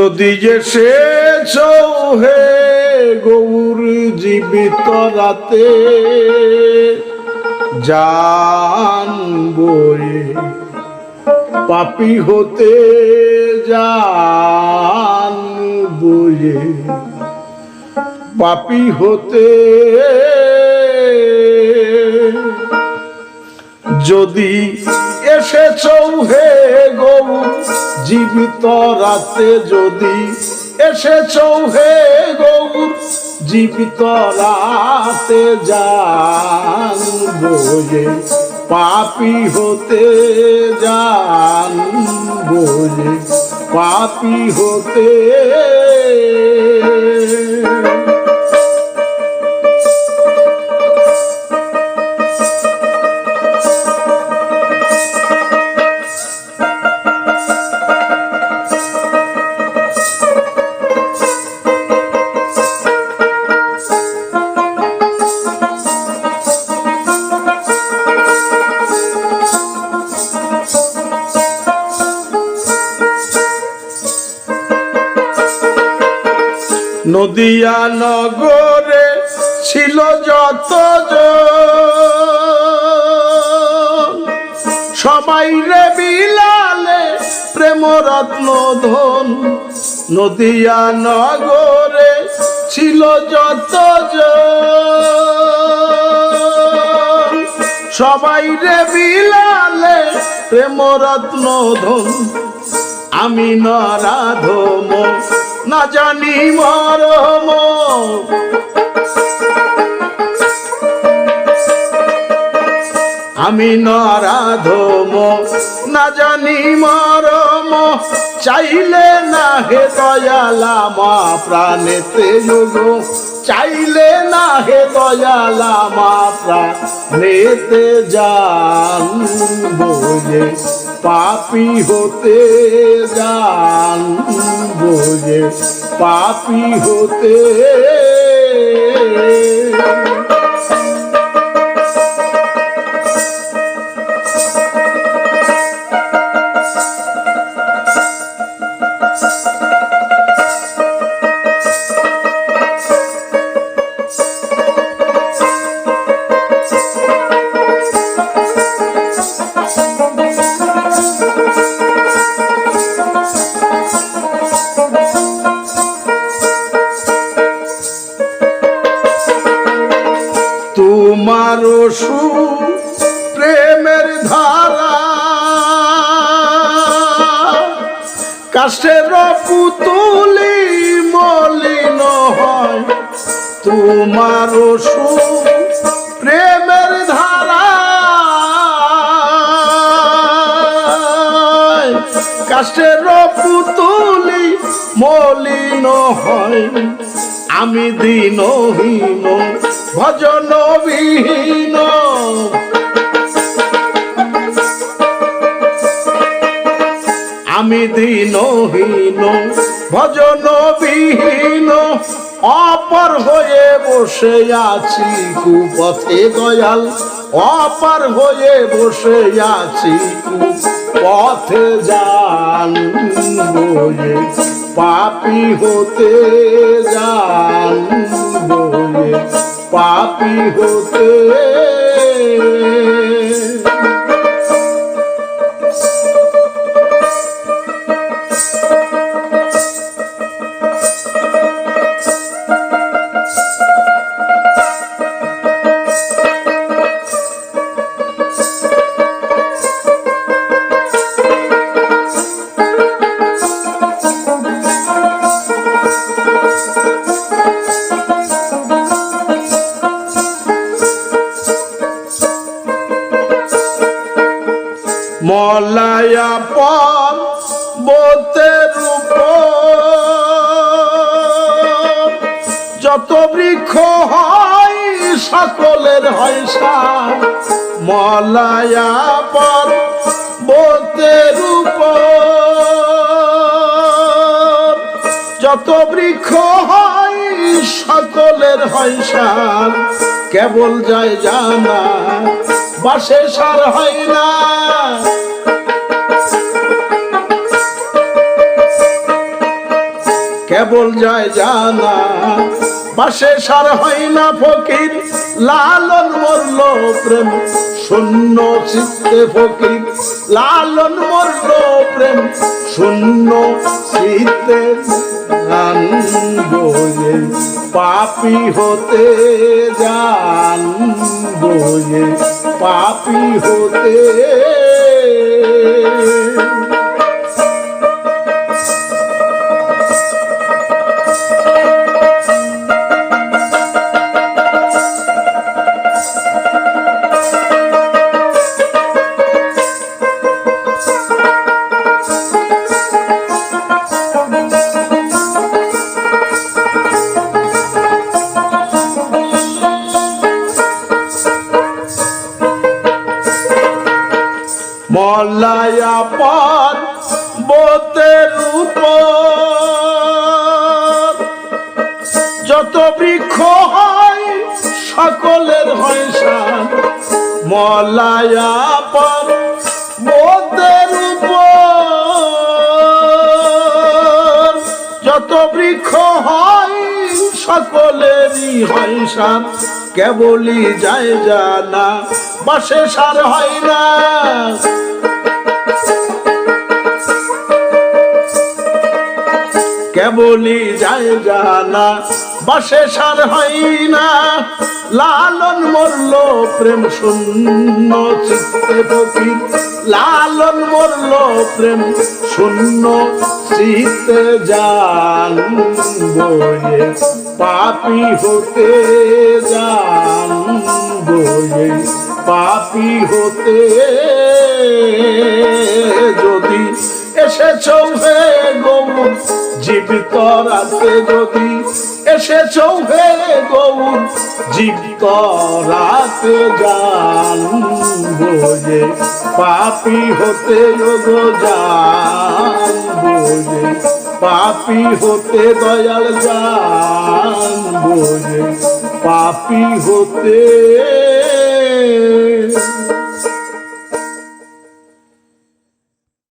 যদি যে সে হে গৌর জীবিত রাতে জানব পাপি হতে জানব পাপি হতে। যদি এসেছ হে গৌ জীবিত রাতে যদি এসেছ হে গৌ জীবিত রাতে জানব যে পাপি হতে জানব যে পাপি হতে নদিয়া নগরে ছিল যত সবাই রে বিলালে প্রেম রত্ন ধন। নদিয়া নগরে ছিল যত সবাই রে বিলালে প্রেম রত্ন ধন। আমি নরাধম না জানি মরম আমি নরাধম না জানি মরম চাইলে না হে দয়ালা মা প্রাণেতে যোগ। চাইলে না হে দয়ালা মা প্রাণেতে যান বোঝে পাপি হতে যান। বোঝে পাপি হতে কাষ্টের পুতুলি মলিন হয়। তোমার প্রেমের ধারা। কাষ্টের পুতুলি মলিন হয়। আমি দিনহীন ভজন বিহীন আমি দিনহীন ভজন বিহীন অপর হয়ে বসে আছি কুপথে দয়াল, অপর হয়ে বসে আছি পথে যান বয়ে, পাপি হতে যান বয়ে, পাপি হতে মলায়া পর বোতের যত বৃক্ষ হয়, সকলের হয় মলায়া পর বোতের যত বৃক্ষ হয়, সকলের হয় কেবল যায় জানা বাসে সার হয় না। কেবল যায় জানা, বাসে সার হয় না ফকির। লালন মরল প্রেম, শূন্য চিত্তে ফকির। লালন মরল প্রেম, শূন্য চিত্তে বয়ে পাপি হতে যান বয়ে পাপি হতে মলায়া পর বোতের উপর। যত বৃক্ষ হয়, সকলের হয় শান মলায়া পর বোতের উপর। যত বৃক্ষ হয়, সকলেরই হয় সার। কেবলই যায় জানা বাসে সার হয় না। কেবলই যায় জানা, বাসে সার হয় না। লালন মরল প্রেম শূন্য চিত্তে ফকির লালন মরল প্রেম শূন্য চিত্তে যান বয়ে পাপি হতে যান বয়ে পাপি হতে যদি এসেছ হে গৌর জীবিত রাতে যদি এসেছ হে গৌর জীবিত রাতে যান বোঝে পাপি হতে গো যান বোঝে পাপি হতে দয়াল যান বোঝে পাপি হতে